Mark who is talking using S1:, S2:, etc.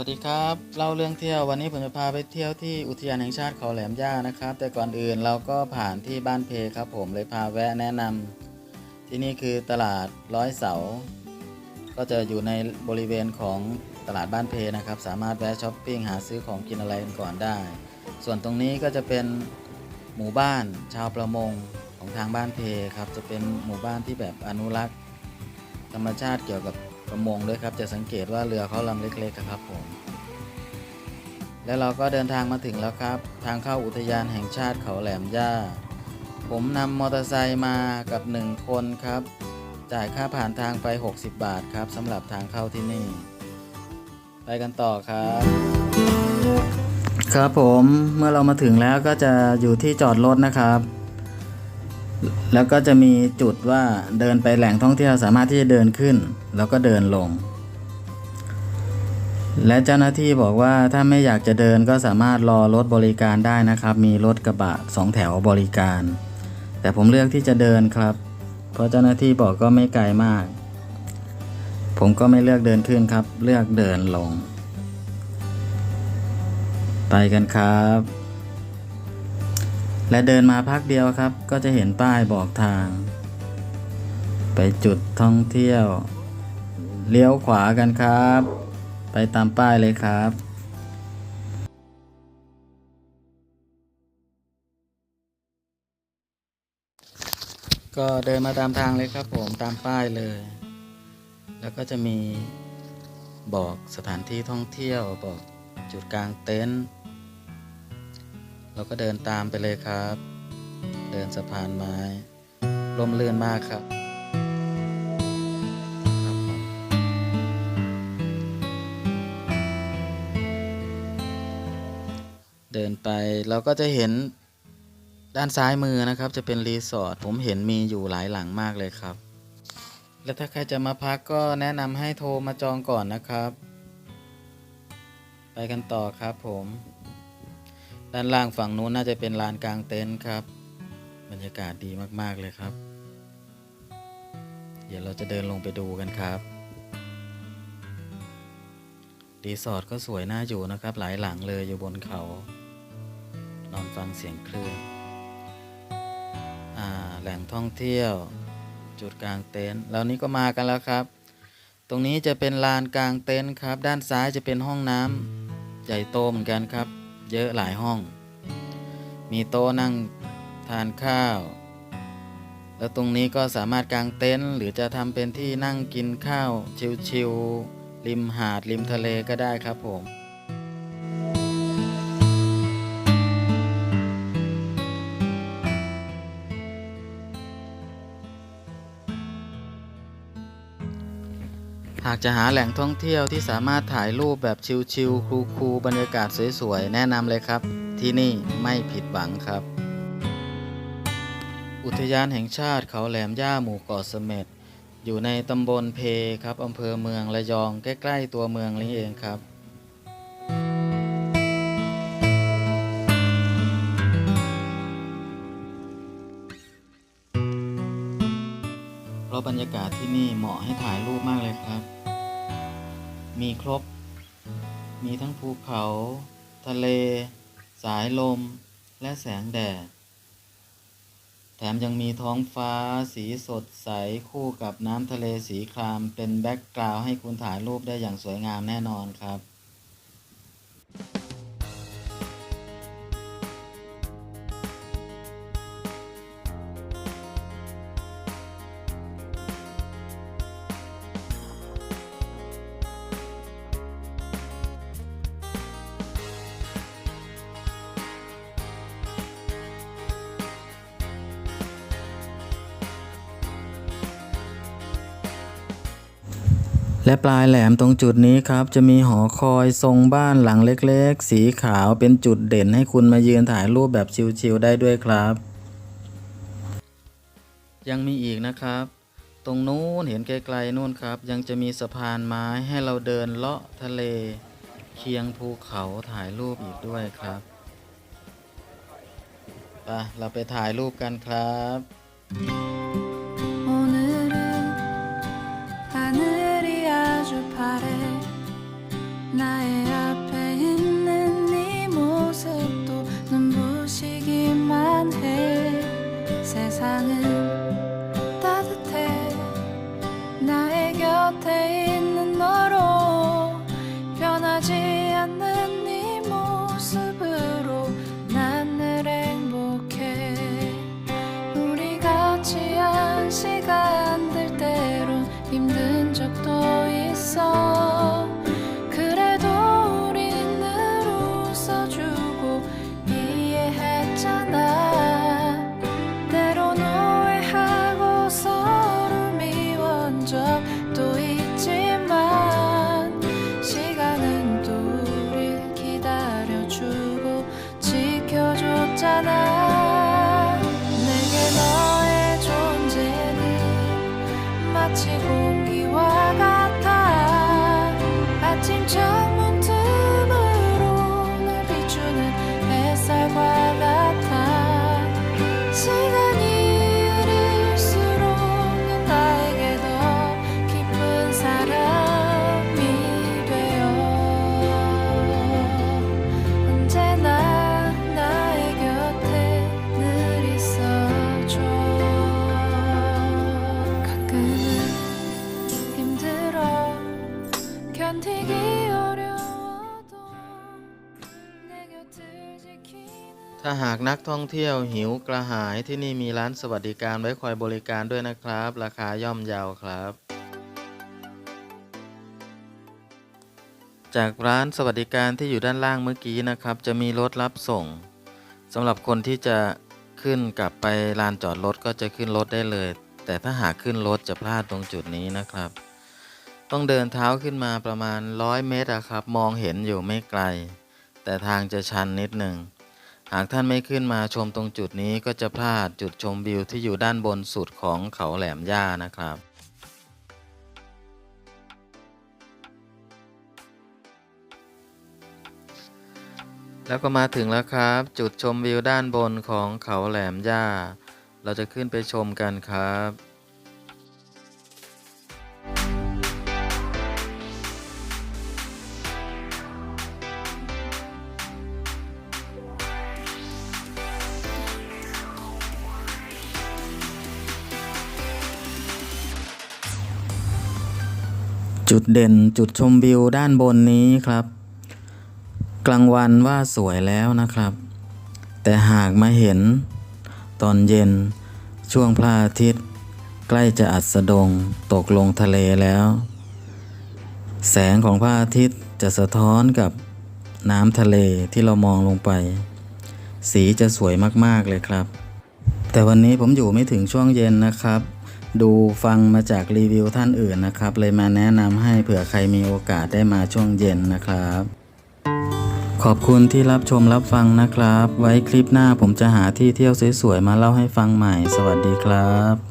S1: วัสดีครับเล่าเรื่องเที่ยววันนี้ผมจะพาไปเที่ยวที่อุทยานแห่งชาติเขาแหลมย่านะครับ แต่ก่อนอื่นเราก็ผ่านที่บ้านเพครับ ผมเลยพาแวะแนะนำที่นี่คือตลาดร้อยเสา ก็จะอยู่ในบริเวณของตลาดบ้านเพนะครับ สามารถแวะช้อปปิ้งหาซื้อของกินอะไรกันก่อนได้ ส่วนตรงนี้ก็จะเป็นหมู่บ้านชาวประมงของทางบ้านเพครับจะเป็นหมู่บ้านที่แบบอนุรักษ์ ธรรมชาติเกี่ยวกับ ประมงด้วยครับ จะสังเกตว่าเรือเขาลำเล็กๆครับผม แล้วเราก็เดินทางมาถึงแล้วครับ ทางเข้าอุทยานแห่งชาติเขาแหลมย่า ผมนำมอเตอร์ไซค์มากับ 1 คนครับ จ่ายค่าผ่านทางไป 60 บาทครับสำหรับทางเข้าที่นี่ ไปกันต่อครับ ครับผมเมื่อเรามาถึงแล้วก็จะอยู่ที่จอดรถนะครับ แล้วก็จะมีจุดว่าเดินไปแหล่งท่องเที่ยวสามารถที่จะเดินขึ้น แล้วก็เดินลง และเจ้าหน้าที่บอกว่าถ้าไม่อยากจะเดินก็สามารถรอรถบริการได้นะครับ มีรถกระบะสองแถวบริการ แต่ผมเลือกที่จะเดินครับ เพราะเจ้าหน้าที่บอกก็ไม่ไกลมาก ผมก็ไม่เลือกเดินขึ้นครับ เลือกเดินลง ไปกันครับ และเดินมาพักเดียวครับ ก็จะเห็นป้ายบอกทาง ไปจุดท่องเที่ยว เลี้ยวขวากันครับ ไปตามป้ายเลยครับก็เดินมาตามทางเลยครับผมตามป้ายเลย แล้วก็จะมีบอกสถานที่ท่องเที่ยวบอกจุดกลางเต็นท์ เราก็เดินตามไปเลยครับ เดินสะพานไม้ร่มเรื่อนมากครับเดินไปเราก็จะเห็นด้านซ้ายมือนะครับจะเป็นรีสอร์ทผมเห็นมีอยู่หลายหลังมากเลยครับ และถ้าใครจะมาพักก็แนะนำให้โทรมาจองก่อนนะครับ ไปกันต่อครับผม ด้านล่างฝั่งนู้นน่าจะเป็นลานกลางเต็นท์ครับ บรรยากาศดีมาก ๆ เลยครับ เดี๋ยวเราจะเดินลงไปดูกันครับรีสอร์ทก็สวยน่าอยู่นะครับ หลายหลังเลยอยู่บนเขา นอนฟังเสียงคลื่นแหล่งท่องเที่ยว จุดกลางเต็นท์แล้วนี้ก็มากันแล้วครับ ตรงนี้จะเป็นลานกลางเต็นท์ครับ ด้านซ้ายจะเป็นห้องน้ำใหญ่โตเหมือนกันครับ เยอะหลายห้อง มีโต๊ะนั่งทานข้าว แล้วตรงนี้ก็สามารถกางเต็นท์หรือจะทำเป็นที่นั่งกินข้าวชิวๆริมหาดริมทะเลก็ได้ครับผมากจะหาแหล่งท่องเที่ยวที่สามารถถ่ายรูปแบบชิลๆคูลๆบรรยากาศสวยๆ แนะนำเลยครับ ที่นี่ไม่ผิดหวังครับ อุทยานแห่งชาติเขาแหลมย่าหมู่เกาะเสม็ดอยู่ในตำบลเพครับอำเภอเมืองระยองใกล้ๆตัวเมืองนี้เองครับเพราะบรรยากาศที่นี่เหมาะให้ถ่ายรูปมากเลยครับ มีครบ มีทั้งภูเขา ทะเล สายลม และแสงแดด แถมยังมีท้องฟ้าสีสดใส คู่กับน้ำทะเลสีคราม เป็นแบ็กกราวด์ให้คุณถ่ายรูปได้อย่างสวยงามแน่นอนครับ และปลายแหลมตรงจุดนี้ครับ จะมีหอคอยทรงบ้านหลังเล็กๆ สีขาวเป็นจุดเด่นให้คุณมายืนถ่ายรูปแบบชิลๆได้ด้วยครับ ยังมีอีกนะครับ ตรงนู้นเห็นไกลๆนู่นครับ ยังจะมีสะพานไม้ให้เราเดินเลาะทะเล เคียงภูเขาถ่ายรูปอีกด้วยครับไปเราไปถ่ายรูปกันครับ
S2: take
S1: ถ้าหากนักท่องเที่ยวหิวกระหายที่นี่มีร้านสวัสดิการไว้คอยบริการด้วยนะครับ ราคาย่อมเยาวครับ จากร้านสวัสดิการที่อยู่ด้านล่างเมื่อกี้นะครับ จะมีรถรับส่งสำหรับคนที่จะขึ้นกลับไปลานจอดรถก็จะขึ้นรถได้เลย แต่ถ้าหากขึ้นรถจะพลาดตรงจุดนี้นะครับ ต้องเดินเท้าขึ้นมาประมาณ 100 เมตรอะครับ มองเห็นอยู่ไม่ไกล แต่ทางจะชันนิดหนึ่ง หากท่านไม่ขึ้นมาชมตรงจุดนี้ก็จะพลาดจุดชมวิวที่อยู่ด้านบนสุดของเขาแหลมย่านะครับ แล้วก็มาถึงแล้วครับ จุดชมวิวด้านบนของเขาแหลมย่า เราจะขึ้นไปชมกันครับ จุดเด่นจุดชมวิวด้านบนนี้ครับ กลางวันว่าสวยแล้วนะครับ แต่หากมาเห็น ตอนเย็นช่วงพระอาทิตย์ ใกล้จะอัสดงตกลงทะเลแล้ว แสงของพระอาทิตย์จะสะท้อนกับน้ำทะเลที่เรามองลงไป สีจะสวยมากๆเลยครับ แต่วันนี้ผมอยู่ไม่ถึงช่วงเย็นนะครับ ดูฟังมาจากรีวิวท่านอื่นนะครับ เลยมาแนะนำให้เผื่อใครมีโอกาสได้มาช่วงเย็นนะครับ ขอบคุณที่รับชมรับฟังนะครับ ไว้คลิปหน้าผมจะหาที่เที่ยวสวยๆมาเล่าให้ฟังใหม่ สวัสดีครับ